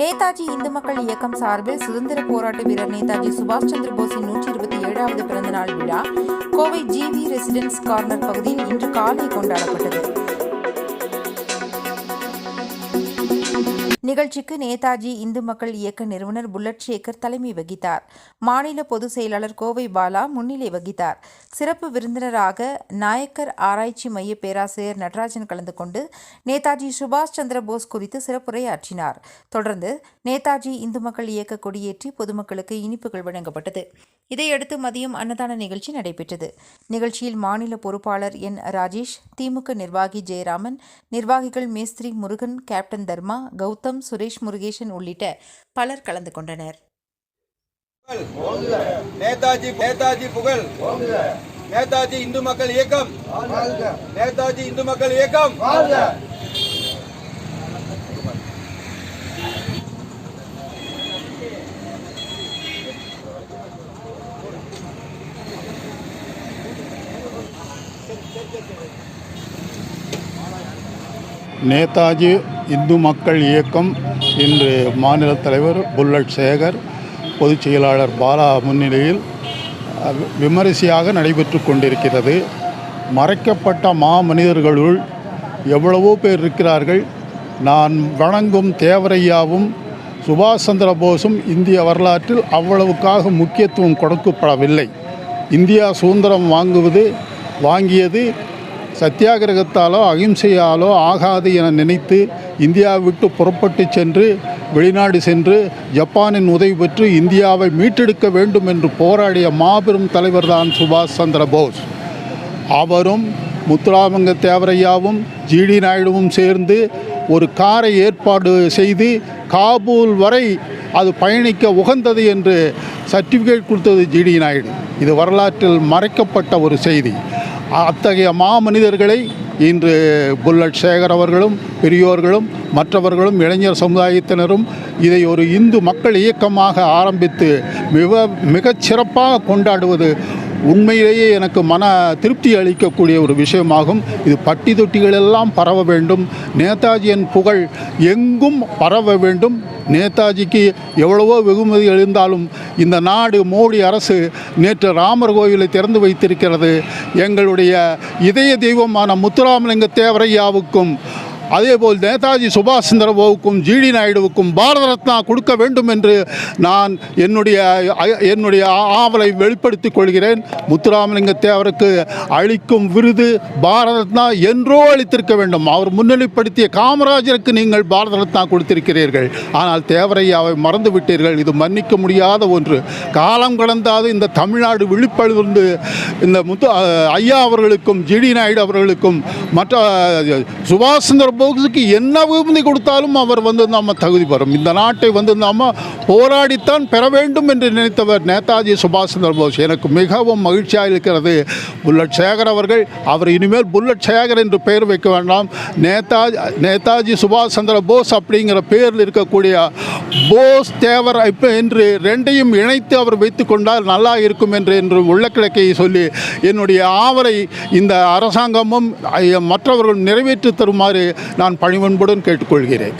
நேதாஜி இந்து மக்கள் இயக்கம் சார்பில் சுதந்திர போராட்ட வீரர் நேதாஜி சுபாஷ் சந்திர போஸின் நூற்றி இருபத்தி ஏழாவது பிறந்தநாள் விழா கோவை ஜிவி ரெசிடென்ஸ் கார்னர் பகுதியில் இன்று காலை கொண்டாடப்பட்டது. நிகழ்ச்சிக்கு நேதாஜி இந்து மக்கள் இயக்க நிறுவனர் புல்லட் சேகர் தலைமை வகித்தார். மாநில பொதுச் செயலாளர் கோவை பாலா முன்னிலை வகித்தார். சிறப்பு விருந்தினராக நாயக்கர் ஆராய்ச்சி மைய பேராசிரியர் நடராஜன் கலந்து கொண்டு நேதாஜி சுபாஷ் சந்திர போஸ் குறித்து சிறப்புரையாற்றினார். தொடர்ந்து நேதாஜி இந்து மக்கள் இயக்க கொடியேற்றி பொதுமக்களுக்கு இனிப்புகள் வழங்கப்பட்டது. இதையடுத்து மதியம் அன்னதான நிகழ்ச்சி நடைபெற்றது. நிகழ்ச்சியில் மாநில பொறுப்பாளர் என். ராஜேஷ் திமுக நிர்வாகி ஜெயராமன் நிர்வாகிகள் மேஸ்திரி முருகன் கேப்டன் தர்மா கௌதம் சுரேஷ் முருகேசன் உள்ளிட்ட பலர் கலந்து கொண்டனர். நேதாஜி நேதாஜி புகழ். நேதாஜி இந்து மக்கள் இயக்கம். நேதாஜி இந்து மக்கள் இயக்கம். நேதாஜி இந்து மக்கள் இயக்கம் இன்று மாநில தலைவர் புல்லட் சேகர் பொதுச் செயலாளர் பாலா முன்னிலையில் விமரிசையாக நடைபெற்று கொண்டிருக்கிறது. மறைக்கப்பட்ட மா மனிதர்களுள் எவ்வளவோ பேர் இருக்கிறார்கள். நான் வணங்கும் தேவரையாவும் சுபாஷ் சந்திர போஸும் இந்திய வரலாற்றில் அவ்வளவுக்காக முக்கியத்துவம் கொடுக்கப்படவில்லை. இந்தியா சுதந்திரம் வாங்குவது வாங்கியது சத்தியாகிரகத்தாலோ அகிம்சையாலோ ஆகாது என நினைத்து இந்தியா விட்டு புறப்பட்டு சென்று வெளிநாடு சென்று ஜப்பானின் உதவி பெற்று இந்தியாவை மீட்டெடுக்க வேண்டும் என்று போராடிய மாபெரும் தலைவர்தான் சுபாஷ் சந்திர போஸ். அவரும் முத்துராமங்க தேவரையாவும் ஜிடி நாயுடுவும் சேர்ந்து ஒரு காரை ஏற்பாடு செய்து காபூல் வரை அது பயணிக்க உகந்தது என்று சர்டிஃபிகேட் கொடுத்தது ஜிடி நாயுடு. இது வரலாற்றில் மறைக்கப்பட்ட ஒரு செய்தி. அத்தகைய மாமனிதர்களை இன்று புல்லட் சேகர் அவர்களும் பெரியோர்களும் மற்றவர்களும் இளைஞர் சமுதாயத்தினரும் இதை ஒரு இந்து மக்கள் இயக்கமாக ஆரம்பித்து மிக மிகச்சிறப்பாக கொண்டாடுவது உண்மையிலேயே எனக்கு மன திருப்தி அளிக்கக்கூடிய ஒரு விஷயமாகும். இது பட்டி தொட்டிகளெல்லாம் பரவ வேண்டும். நேதாஜியின் புகழ் எங்கும் பரவ வேண்டும். நேதாஜிக்கு எவ்வளவோ வெகுமதி எழுந்தாலும் இந்த நாடு மோடி அரசு நேற்று ராமர் கோயிலை திறந்து வைத்திருக்கிறது. எங்களுடைய இதய தெய்வமான முத்துராமலிங்க தேவரையாவுக்கும் அதேபோல் நேதாஜி சுபாஷ் சந்திர போஸுக்கும் ஜிடி நாயுடுவுக்கும் பாரத ரத்னா கொடுக்க வேண்டும் என்று நான் என்னுடைய என்னுடைய ஆவலை வெளிப்படுத்திக் கொள்கிறேன். முத்துராமலிங்க தேவருக்கு அளிக்கும் விருது பாரத ரத்னா என்றோ அளித்திருக்க வேண்டும். அவர் முன்னிலைப்படுத்திய காமராஜருக்கு நீங்கள் பாரத ரத்னா கொடுத்திருக்கிறீர்கள். ஆனால் தேவரையாவை மறந்து விட்டீர்கள் இது மன்னிக்க முடியாத ஒன்று. காலம் கடந்தாது இந்த தமிழ்நாடு விழிப்பழுந்து இந்த முத்து ஐயா அவர்களுக்கும் ஜிடி நாயுடு அவர்களுக்கும் மற்ற சுபாஷ் சந்திர போஸுக்கு என்ன விரும்பி கொடுத்தாலும் அவர் வந்து நம்ம தகுதி பெறும். இந்த நாட்டை வந்து நாம் போராடித்தான் பெற வேண்டும் என்று நினைத்தவர் நேதாஜி சுபாஷ் சந்திர போஸ். எனக்கு மிகவும் மகிழ்ச்சியாக இருக்கிறது. புல்லட் சேகர் அவர்கள் அவர் இனிமேல் புல்லட் சேகர் என்று பெயர் வைக்க வேண்டாம். நேதாஜி நேதாஜி சுபாஷ் சந்திர போஸ் அப்படிங்கிற பெயரில் இருக்கக்கூடிய போஸ் தேவர் இப்போ என்று ரெண்டையும் இணைத்து அவர் வைத்து கொண்டால் நல்லா இருக்கும் என்று என்று உள்ள கிழக்கையை சொல்லி என்னுடைய ஆவலை இந்த அரசாங்கமும் மற்றவர்கள் மற்றவர்களும் நிறைவேற்றி தருமாறு நான் பணிவன்புடன் கேட்டுக்கொள்கிறேன்.